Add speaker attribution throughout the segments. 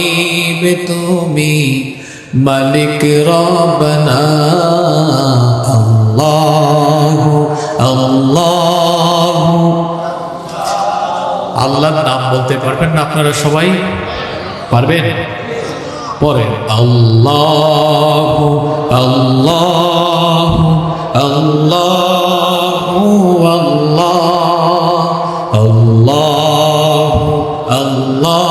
Speaker 1: গাইব তুমি মালিক রবনা। আল্লাহ আল্লাহ। আল্লাহর নাম বলতে পারবেন না আপনারা সবাই? পারবেন? পরে, আল্লাহ আল্লাহ আল্লাহ আল্লাহ আল্লাহ আল্লাহ।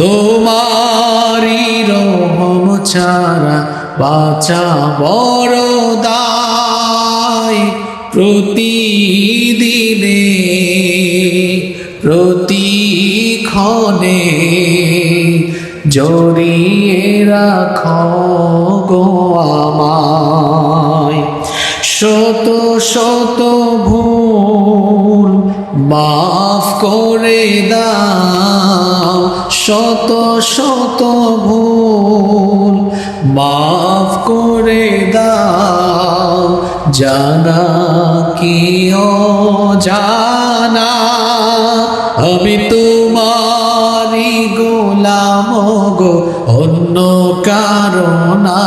Speaker 1: তোমারি রহম ছাড়া বাঁচা বড় দায় প্রতিদিনে, প্রতিক্ষণে জড়িয়ে রাখো গো আমায়। শত শত ভুল মাফ করে দাও। শত শত ভুল মাফ করে দাও, জানা কি জানা আমি তোমারি গোলাম গো, অন্য কারণা।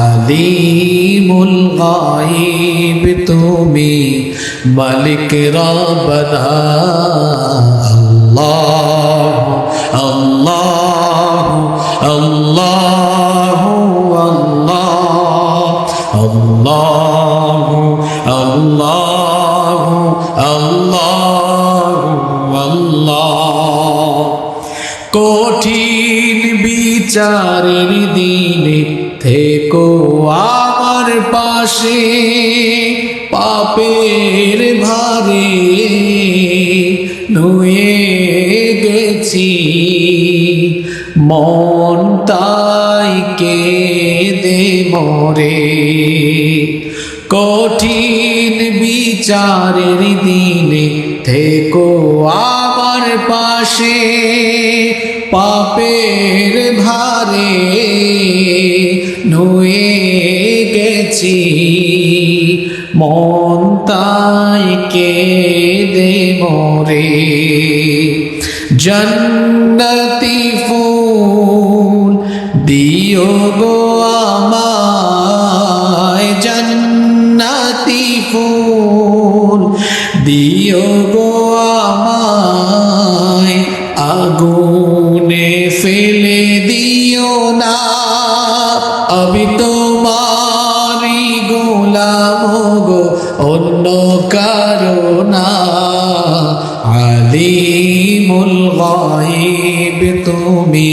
Speaker 1: আলিমুল গাইব তুমি, মালিক রবনা কঠিন বিচারের দিনে থেকো আমার পাশে পাপের ভারে নুয়ে গেছি। মন তাই কে দে মরে। কঠিন বিচারের দিনে থেকো আমার পাশে, পাপের ভারে নুয়ে গেছি। মন তাই কে দে মরে। জন্নতি ফুল দিও গো আমায় জন্নতি ফুল। দিও গো আমায় আগুনে ফেলে দিও না। আমি তোমারি গোলাম গো, অন্য কারণা আলিমুল গাইব তুমি